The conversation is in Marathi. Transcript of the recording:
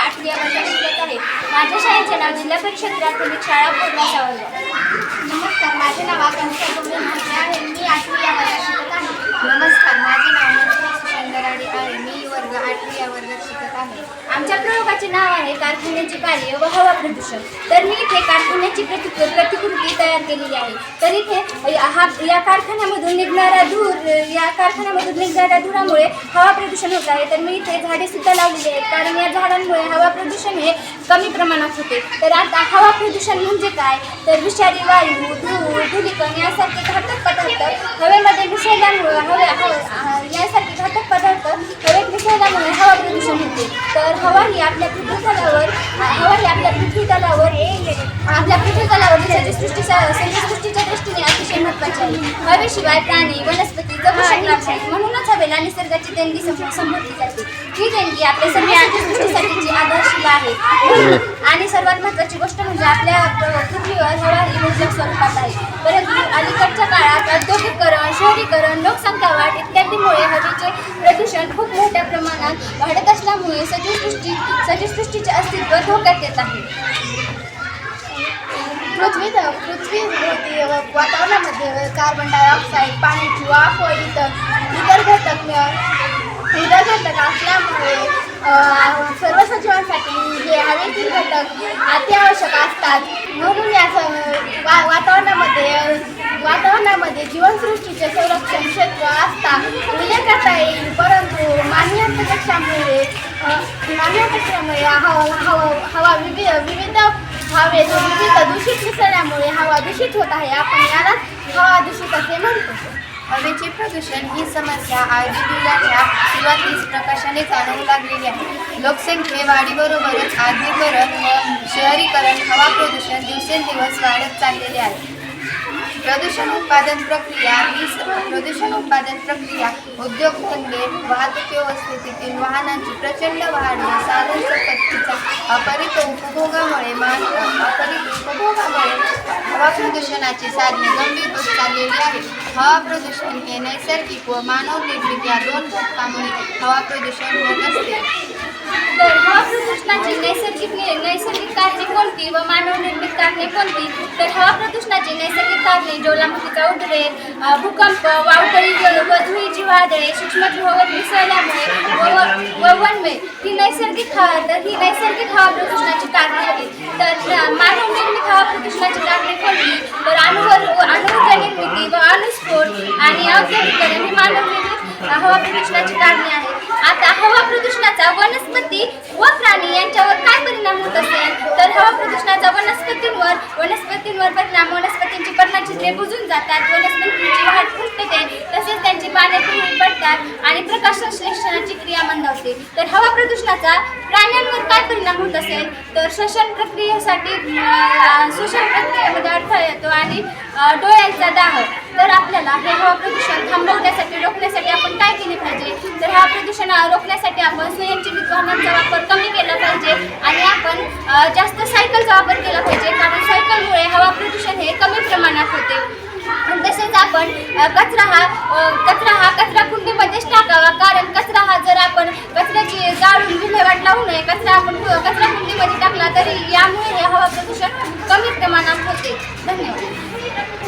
आठवी या वर्गात शिकत आहे. माझ्या शाळेचे नाव जिल्हा परिषद प्राथमिक शाळा पूर्ण सावरगाव नमस्कार माझे नाव आकांक्षा गोविंद म्हटले आहे. मी आठवी या वर्गात शिकत आहे. नमस्कार माझे नाव मनोज सुशंदराडे आहे. मी वर्ग आठवी या वर्गात शिकत आहे. आमच्या प्रयोगाचे नाव आहे कारखान्याचे कार्य व हवा प्रदूषण. तर मी इथे कारखान्याची प्रति प्रतिकृती तयार केलेली आहे. तर इथे या- हा या कारखान्यामधून निघणारा धूर या कारखान्यामधून निघणाऱ्या धुरामुळे हवा प्रदूषण होत आहे. तर मी इथे झाडे सुद्धा लावलेली आहेत. कारण या झाडांमुळे हवा प्रदूषण हे कमी प्रमाणात होते. तर आता हवा प्रदूषण म्हणजे काय? तर विषारी वायू धूळ धुलिकण यासारखे घातक पदार्थ हवेमध्ये मिसळल्यामुळे हवे हव- यासारखे घातक पदार्थ हवेत मिसळल्यामुळे हवा प्रदूषण होते तर हवा ही आपल्या पृथ्वी तलावर हवा ही आपल्या पृथ्वी तलावर आपल्या पृथ्वी तलावर सजीसृष्टीच्या सजीसृष्टीच्या दृष्टीने अतिशय महत्त्वाची आहे हवेशिवाय प्राणी वनस्पती जगू शकणार नाही म्हणूनच हवेला निसर्गाची देणगी संबोधली जाते. ही देणगी आपल्या सर्व सृष्टीसाठीची आधारशिला आहे. आणि सर्वात महत्त्वाची गोष्ट म्हणजे आपल्या पृथ्वीवर हवा ही मुबलक स्वरूपात आहे. परंतु अलीकडच्या काळात औद्योगिकरण शहरीकरण लोकसंख्या वाढ इत्यादीमुळे हवेचे प्रदूषण खूप मोठ्या प्रमाणात वाढत असल्यामुळे सजीवसृष्टी सजीवसृष्टीचे अस्तित्व धोक्यात येत आहे. पृथ्वी पृथ्वी भोवती वातावरणामध्ये कार्बन डायऑक्साईड पाण्याची वाफ इतर इतर घटक इतर घटक असल्यामुळे सर्व सजीवांसाठी हे हवेतील घटक अत्यावश्यक असतात. म्हणून या वा वातावरणामध्ये वातावरणामध्ये जीवनसृष्टीचे संरक्षण क्षेत्र असता उल्लेख करता येईल. परंतु मानवी हस्तक्षेपामुळे मानवी हस्तक्षेपामुळे हवा हवा हवा विविध विविध हवेत विविध दूषित मिसळल्यामुळे हवा दूषित होत आहे. आपण यालाच हवा दूषित असे म्हणतो. हवेचे प्रदूषण ही समस्या आजूबाजूच्या सुरुवातीस प्रकाशाने जाणवू लागलेली आहे. लोकसंख्ये वाढीबरोबरच आधुनिकरण व शहरीकरण हवा प्रदूषण दिवसेंदिवस वाढत चाललेले आहे. प्रदूषण उत्पादन प्रक्रिया वीज प्रदूषण उत्पादन प्रक्रिया उद्योगधंदे वाहतूक व्यवस्थेतील वाहनांची प्रचंड वाढ व साधन संपत्तीचा अपरित उपभोगामुळे मान अपरित उपभोगामुळे हवा प्रदूषणाची साधने गंभीर होत चाललेली आहे हवा प्रदूषण हे नैसर्गिक व मानव निर्मित या दोन घटकामुळे हवा प्रदूषण होत असते. तर हवा प्रदूषणाची नैसर्गिक नैसर्गिक कारणे कोणती व मानव निर्मित कारणे कोणती? तर हवा प्रदूषणाची नैसर्गिक कारणे ज्वालामुखीचा उद्रेक भूकंप वावकळी जल व धुळीची वादळे सूक्ष्मजीवावर मिसळल्यामुळे व व- वनवे ही नैसर्गिक हवा तर ही नैसर्गिक हवा प्रदूषणाची कारणे आहेत. तर मानव निर्मित हवा प्रदूषणाची कारणे कोणती? तर अणुवर अणुऊर्जा निर्मिती व अणुस्फोट आणि औद्योगिकरण ही मानव निर्मित हवा प्रदूषणाची कारणे आहेत. आता हवा प्रदूषणाचा वनस्पती व प्राणी यांच्यावर काय तर वनस्पतींवर वनस्पतींवर परिणाम वनस्पतींची पर्णछिद्रे बुजून जातात. वनस्पतींची वाढ खुंटते तसेच त्यांची पाने पिवळी पडतात आणि प्रकाश संश्लेषणाची क्रिया मंदावते. तर हवा प्रदूषणाचा प्राण्यांवर काय परिणाम होत असेल? तर श्वसन प्रक्रियेसाठी श्वसन प्रक्रियेमध्ये अडथळा येतो आणि डोळ्यांचा दाह. तर आपल्याला हे हवा प्रदूषण थांबवण्यासाठी रोखण्यासाठी आपण काय केले पाहिजे? तर हवा प्रदूषण रोखण्यासाठी आपण स्वयंचलित वाहनांचा वापर कमी केला पाहिजे आणि आपण अ, जास्त सायकलचा वापर केला पाहिजे कारण सायकलमुळे हवा प्रदूषण हे कमी प्रमाणात होते आणि तसेच आपण अ, कचरा हा कचरा हा कचरा कुंडीमध्येच टाकावा. कारण कचरा हा जर आपण कचऱ्याची जाळून विल्हेवाट लावू नये कचरा आपण कचरा कुंडीमध्ये टाकला तरी यामुळे हे हवा प्रदूषण कमी प्रमाणात होते. धन्यवाद.